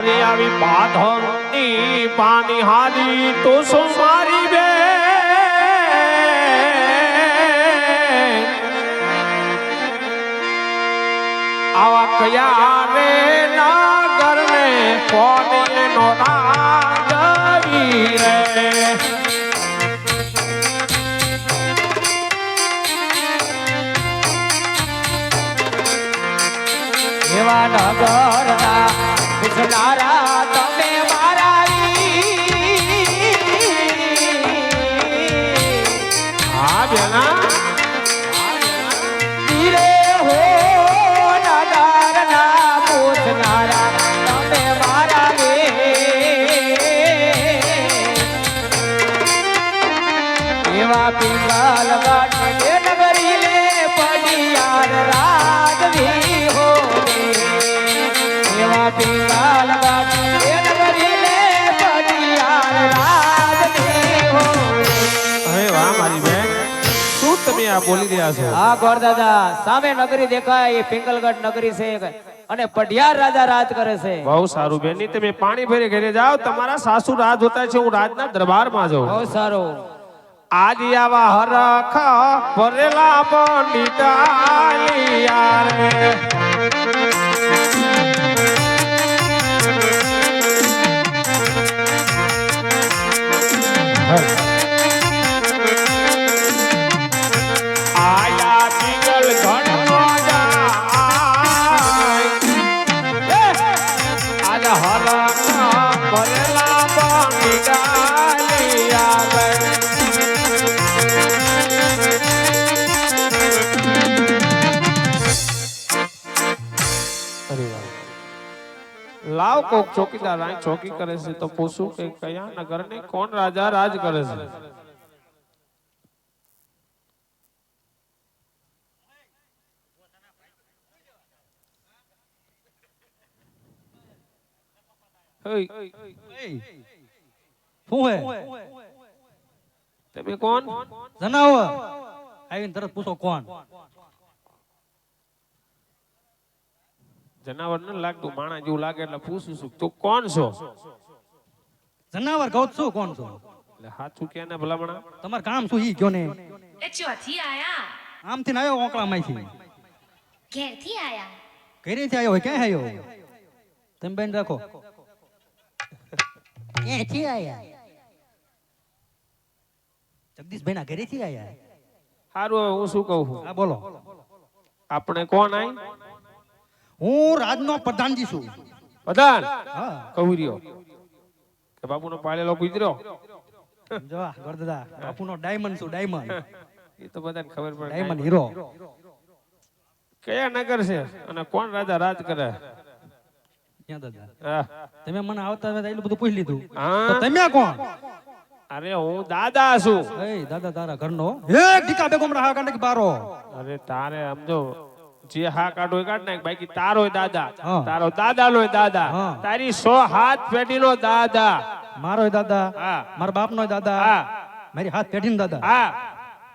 આવી બાંધણની પાની હારી તો શું મારી બે? આવા કયા રે નાગર ને કોને નો નાગરી રે? એવા નગરના વિસનારા તમે મારા. હા. એવા પિંગલ ગાંઠે નગરી લે પડિયાર રાજવી હો આ બોલી રહ્યા છો? હા ગોરદાદા સામે નગરી દેખાય એ પિંગલગઢ નગરી છે અને પઢિયાર રાજા રાજ કરે છે. બહુ સારું બેન. તમે પાણી ભરી ઘરે જાઓ. તમારા સાસુ રાજ હોતા છે હું રાજના દરબારમાં જાઉં. બહુ સારું. આજ આવા હરખ ભરેલા આયા કોક ચોકીદાર અહીં ચોકી કરે છે તો પૂછું કે કયા નગર ને કોણ રાજા રાજ કરે છે? hey, શું હે તમે કોણ? જનાવર આવીને તરત પૂછો કોણ? જનાવર ન લાગતું માણા જેવું લાગે એટલે પૂછું છું તું કોણ છો? જનાવર કહું છો કોણ છો? એટલે હાથું કે ને ભલામણા? તમારે કામ શું ઈ કયો ને? એ ચોથી આયા. આમ થી આવ્યો ઓકળામાંથી. ઘેરથી આયા. ઘરેથી આવ્યો હોય ક્યાં આવ્યો તમે બેન રાખો. ક્યાંથી આયા? જગદીશભાઈ ના ઘરેથી આયા? સારું હવે હું શું કહું? છું હા બોલો. આપણે કોણ આય? હું રાજનો પ્રધાનજી છું. પ્રધાન? હા. કહું રહ્યો. કે બાપુનો પાળેલો ગુજર્યો જો ગોરદાદા બાપુનો ડાયમંડ છું ડાયમંડ એ તો બધાને ખબર પડે. ડાયમંડ હીરો કયા નગર છે? અને કોણ રાજા રાજ કરે? તમે મને આવતા હતા એટલું બધું પૂછી લીધું. હા? તમે કોણ? અરે હું દાદા છું. દાદા તારા ઘરનો. એક ટીકા બેગમ રહા કાંડે બારો. અરે તારે સમજો જે હા કાઢો એ કાઢ નાખ. બાકી તારો દાદા. તારો દાદા નો દાદા. તારી સો હાથ પેઢી નો દાદા. મારો દાદા. હા. મારા બાપનો દાદા. હા. મારી હાથ પેઢી દાદા. હા.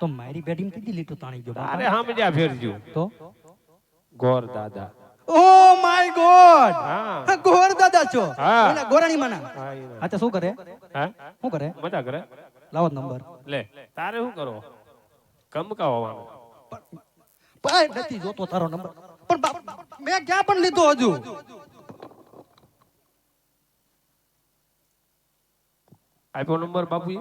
તો મારી પેઢી કીધી લીટું તાણી ગયો? અરે સમજ્યા ફેરજો તો? ગોર દાદા. Oh my god! હા. ગોર દાદા છો. હા. ઓલા ગોરાણી માના હા, ના. તો શું કરે? હા? શું કરે? મજા કરે? લાવો નંબર. લે તારે શું કરો? કમકાવવાનું ભાઈ નથી જોતો તારો નંબર. પણ મેં ક્યાં પણ લીધો હજુ? આપ્યો નંબર બાપુએ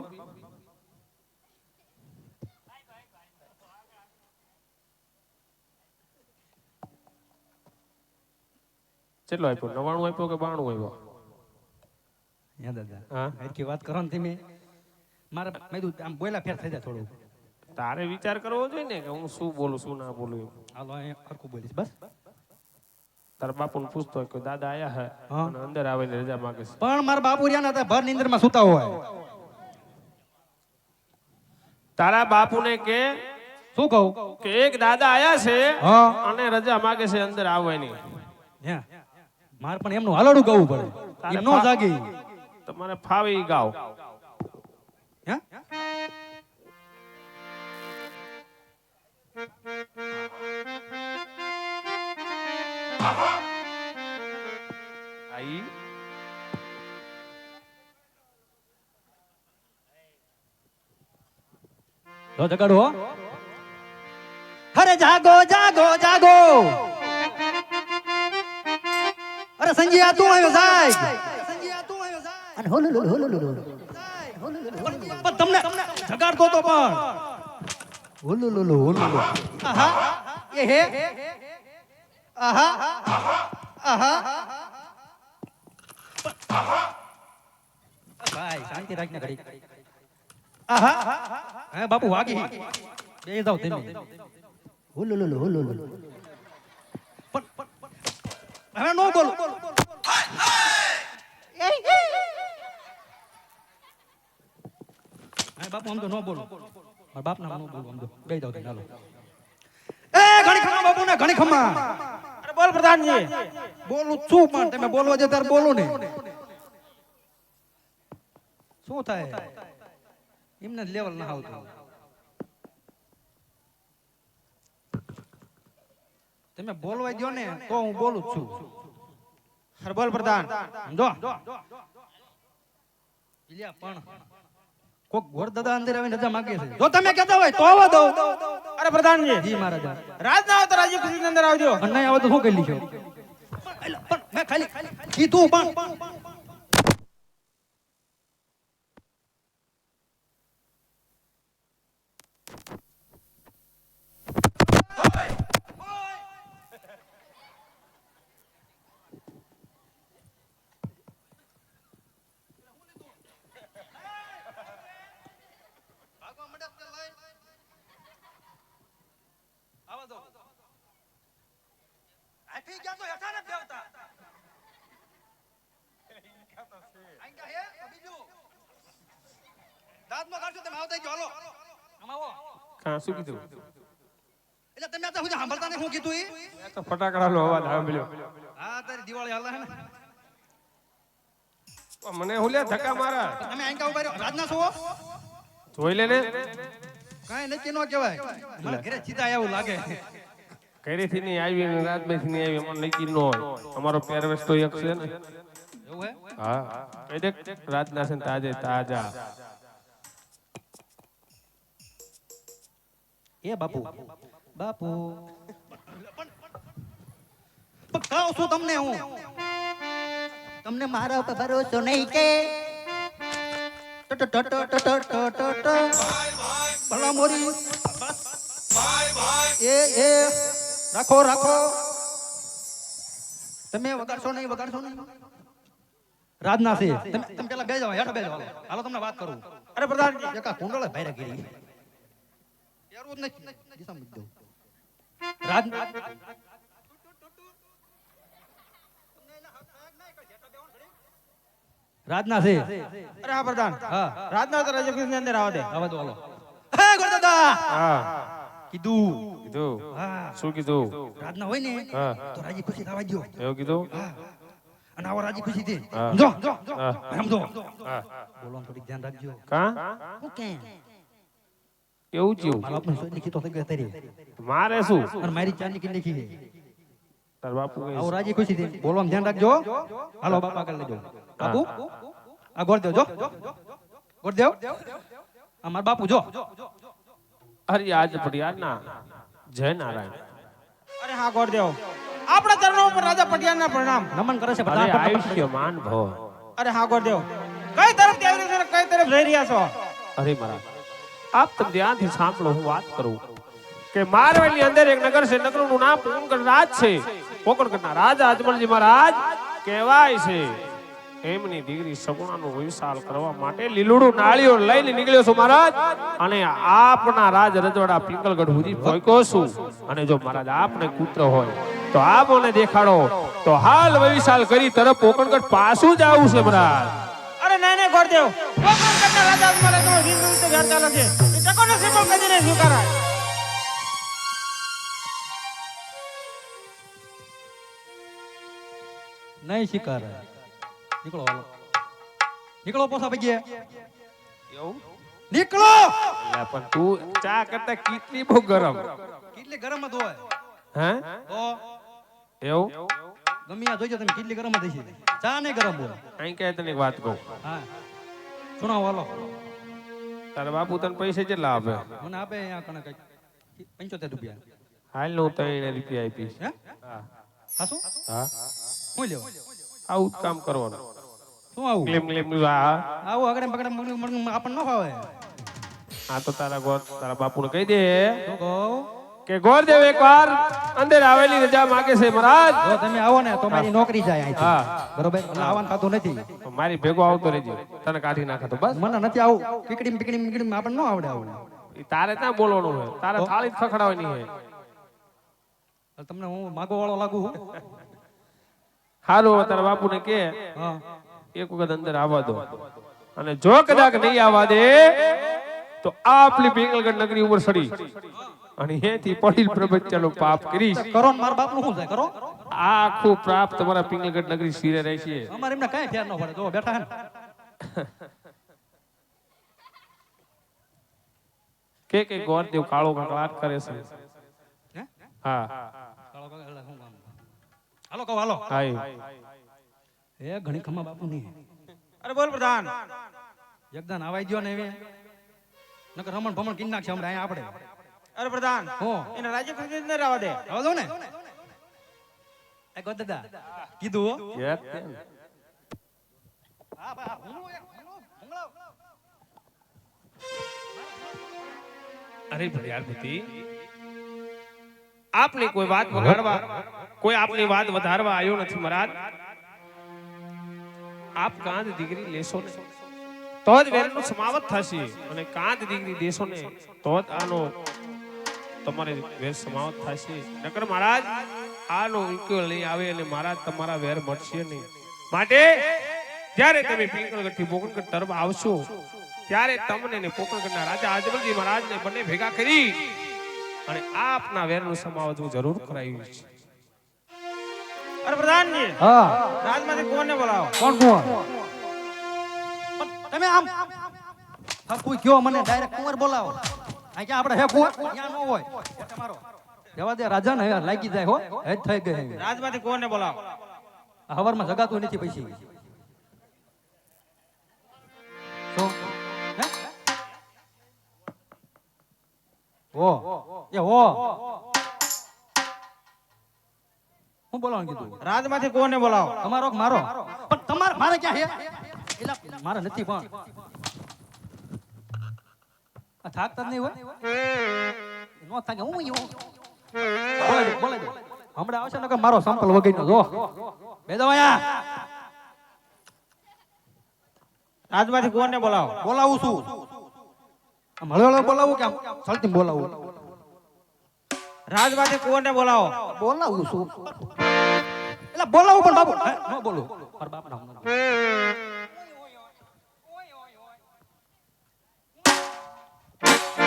કેટલો આપ્યો? નવાણું આપ્યો કે બાણું આપ્યો? દાદા હા? વાત કરો ને તમે મારે મેં આમ બોયલા ફેર થઈ જાય થોડું તારે વિચાર કરવો જોઈએ ને કે હું શું બોલું શું ના બોલું હાલો અહીંયા બોલીશ બસ. તારા બાપુને પૂછતો હોય કે દાદા આયા હે? અને અંદર આવીને રજા માંગે છે. પણ મારા બાપુ રહ્યા હતા ભર નીંદરમાં સુતા હોય. તારા બાપુને કે શું કહું? કે એક દાદા આયા છે હા. અને રજા માંગે છે અંદર આવવાની નહીં મારે પણ એમનું હાલડું ગાવું પડે. એમ નો જાગી. તમારે ફાવે ગાવ. હે Aí. તો જગાડો અરે જાગો જાગો જાગો અરે સંજીયા તું આવ્યો સાહેબ સંજીયા તું આવ્યો સાહેબ અને હોલો હોલો હોલો હોલો પણ તમને જગાડતો તો પણ હોલો હોલો આહા એ હે આહા આહા ભાઈ શાંતિ રાખને ઘડી આહા હે બાપુ વાગી બે જાવ તમે હુલુ લુલુ પણ પણ હવે નો બોલો બાપુ આમ તો નો બોલો મારા બાપ નામ નો બોલો આમ તો બે જાવ તમે હાલો. એ ઘણી ખમા બાપુ ને ઘણી ખમા અરે બોલ પ્રધાનજી. બોલું છું પણ તમે બોલવા જતા બોલું ને. શું થાય? એમને લેવલ ના આવતું. તમે બોલવા દો ને તો હું બોલું છું. હરબલ બોલ પ્રધાન. સમજો પણ કોક ગોરદાદા અંદર આવીને રજા માંગે છે. જો તમે કહેતા હોય તો આવવા દો. અરે પ્રધાનજી. જી મહારાજા. રાજ ના તો રાજી ખુશી અંદર આવજો. અને આવો આવે તો શું કરી લીધો? પણ મેં ખાલી. કીધું પણ. હેઠી ગયા તો હેઠા નથી આવતા અહીંયા હે તો બીજું દાંતમાં કાઢશો તમે આવતા ચાલો અમાવો હા શું કીધું એટલે તમે આતા હું સાંભળતા ને હું કીધું એ તો ફટાકડાનો અવાજ સાંભળ્યો હા તારી દિવાળી હાલે ને મને હું લે ધક્કા મારા તમે અહીંયા ઊભા રહ્યો રાજના છો જોઈ લે ને કાઈ નક્કી નો કહેવાય મને ઘરે સીધા એવું લાગે ઘરેથી નહીં આવી ને રાજભાઈ નહીં આવી અમને નક્કી ન હોય. અમારો પહેરવેશ તો એક છે ને. હા? એ દેખ રાજના છે તાજે તાજા. એ બાપુ. બાપુ. પકાવ છું તમને હું. તમને મારા ઉપર ભરોસો નહીં કે. ભલા મોરી. એ એ. રાખો રાખો તમે વગાડશો નહીં વગાડશો નહીં રાજના છે તમે તમે પેલા બે જાઓ હેઠ બે જાઓ હાલો તમને વાત કરું અરે પ્રધાનજી એકા કુંડળ ભાઈરા ગીરી એવું જ નહીં દિશા મૂકી દઉં રાજ રાજના છે અરે હા પ્રધાન હા રાજના તો રાજી ખુશી અંદર આવે દે આવા દો હાલો હે ગોરદાદા હા કીધું કીધું હા શું કીધું રાજના હોય ને તો રાજી ખુશી થવા દો એવું કીધું હા અને આવો રાજી ખુશી થી સમજો ધ્યાન રાખજો કાં એવું થયું મારા બાપને સોય લીખી તો થઈ ગયો તારી મારે શું અને મારી કે લીખી છે તાર બાપુ આવો રાજી ખુશી થી બોલવામાં ધ્યાન રાખજો હાલો બાપા આગળ લેજો બાપુ આ ગોળ દેવ જો ગોળ દેવ આ મારા બાપુ જો હરિ આજ પડિયારના જય નારાયણ. અરે હા ગોળ દેવ. આપણા ચરણો પર રાજા પટિયાના પ્રણામ. નમન કરે છે બધા આયુષ્ય માન ભો અરે હા ગોળ દેવ. કઈ તરફ આવી રહ્યા છો કઈ તરફ જઈ રહ્યા છો? અરે મારા આપ તમે ધ્યાનથી સાંભળો હું વાત કરું. કે મારવાડની અંદર એક નગર છે નગરનું નામ પોકણગઢ રાજ છે. પોકણગઢના રાજા અજમલજી મહારાજ કહેવાય છે. એમની દીકરી સગુણાનો વિશાલ કરવા માટે લીલુડું નાળીઓ લઈને નીકળ્યો છું મહારાજ. અને આપના રાજ રજવાડા પિંગલગઢ સુધી પહોંચ્યો છું. અને જો મહારાજ આપને પુત્ર હોય તો આપ મને દેખાડો. તો હાલ વિશાલ કરી તરફ પોકણગઢ પાછું જ આવું છે મહારાજ. અરે નહીં નહીં ગોળ દેવ. કોકણ કરતા રાજા મને તો હિન્દુ ઘર ચાલે છે. એ ટકોનો કદી નહીં સ્વીકારાય. નહીં શિકાર નીકળો હાલો. નીકળો પોસા ભાઈ એવું? નીકળો! પણ તું ચા કરતા કેટલી બહુ ગરમ. કેટલી ગરમ જ હોય. હે? તો એવું? ગમે આ જોઈજો તમે કેટલી ગરમ થઈ હશે. ચા નહીં ગરમ હોય. અહીં કે તને એક વાત કહું. હા. સુણાવો હાલો. તારા બાપુ તને પૈસા કેટલા આપે? મને આપે અહીંયા કણે કઈ પંચોતેર રૂપિયા. હાલનું ત્રણ રૂપિયા આપીશ. હે? હા શું? હા? હું લેવો? આવું જ કામ કરવાનું. શું આવું? ક્લેમ ક્લેમ હા. આવું આગળ બગડે મગડે મગડે આપણને ન ફાવે આ તો તારા ગોર તારા બાપુને કહી દે. શું કહું? કે ગોરદેવ એકવાર અંદર આવેલી રજા માંગે છે મહારાજ. જો તમે આવો ને તો મારી નોકરી જાય અહીંથી. હા. બરોબર? એટલે આવવાનું થતું નથી. તો મારી ભેગો આવતો રહેજો. તને કાઢી નાખે તો બસ. મને નથી આવું. પીકડી પીકડી પીકડી આપણને ન આવડે આવડે તારે ત્યાં બોલવાનું હોય. તારે થાળી જ ખખડાવવાની હોય. તમને હું માગો વાળો લાગુ છું? બાપુ તારા બાપુને કે એક વખત અંદર આવવા દો. અને જો કદાચ નહીં આવવા દે તો આપલી પિંગલગઢ નગરી ઉપર સડી. અને હેથી પડીલ પ્રપંચનું પાપ કરીશ. કરો ને મારા બાપનું શું થાય કરો. આખું પ્રાપ તમારા પિંગલગઢ નગરી શિરે રહેશે અમારે એમને કઈ ફેર ન પડે. જો બેઠા કે કે ગોરદેવ કાળો કકળાટ કરે છે. હે? હા. કાળો કામ? હાલો કહો હાલો. એ ઘણી ખમા બાપુ ની અરે બોલ પ્રધાન. એકદાન આવાઈ ગયો ને એવી નકર રમણ ભમણ કિન નાખશે હમણાં અહીંયા આપણે. અરે પ્રધાન હો. એને રાજ્ય ખરીદી ન રહેવા દે. આવો દો ને. એ ગો દાદા કીધું કેમ? હા બા હું એક ભૂંગળો. અરે ભડિયારપતિ આપની કોઈ વાત વગાડવા, કોઈ આપની વાત વધારવા આવ્યો નથી, મહારાજ. આપ કાંદ દીકરી લેશો ને તો જ વેરનો સમાવત થશે અને કાંદ દીકરી દેશો ને તો જ આનો તમારે વેર સમાવત થશે. નકર મહારાજ, આનો ઉકેલ લઈ આવે અને મહારાજ તમારા વેર મળશે નહીં. માટે જ્યારે તમે પિંગળગઢથી બોકણગઢ તરફ આવશો, ત્યારે તમને ને પોકણગઢના રાજા આજમલજી મહારાજને બંને ભેગા કરી અને આપના વેરનું સમાવત હું જરૂર કરાવ્યું છે અરે પ્રધાનજી હા. રાજમાંથી કોને બોલાવો? કોણ કોણ? તમે આમ હા કોઈ કયો મને ડાયરેક્ટ કુંવર બોલાવો. આ ક્યાં આપણે હે કુંવર? અહીંયા ન હોય. તમારો જવા દે રાજા ને લાગી જાય હો. હે થઈ ગઈ. રાજમાંથી કોને બોલાવો? આ હવારમાં જગાતું નથી પૈસી શું? હે? ઓ. એ હો હું બોલાવાનું કીધું? રાજમાંથી કોને બોલાવો? તમારો મારો? પણ તમારે મારે ક્યાં હે મારે નથી પણ. આ થાકતા નહીં હોય? નો થાકે હું યો બોલે દે હમણાં આવશે ને કે મારો સંપલ વગેરેનો જો. બે દો આયા રાજમાંથી કોને બોલાવો? બોલાવું છું. આમ હળવે હળવે બોલાવું કે આમ? સળતી બોલાવું. રાજમાંથી કોને બોલાવો. બોલાવું છું. એટલે બોલાવું પણ બાપુ. ન બોલું. પર બાપના હમણાં.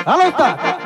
હાલો ઉસ્તાદ.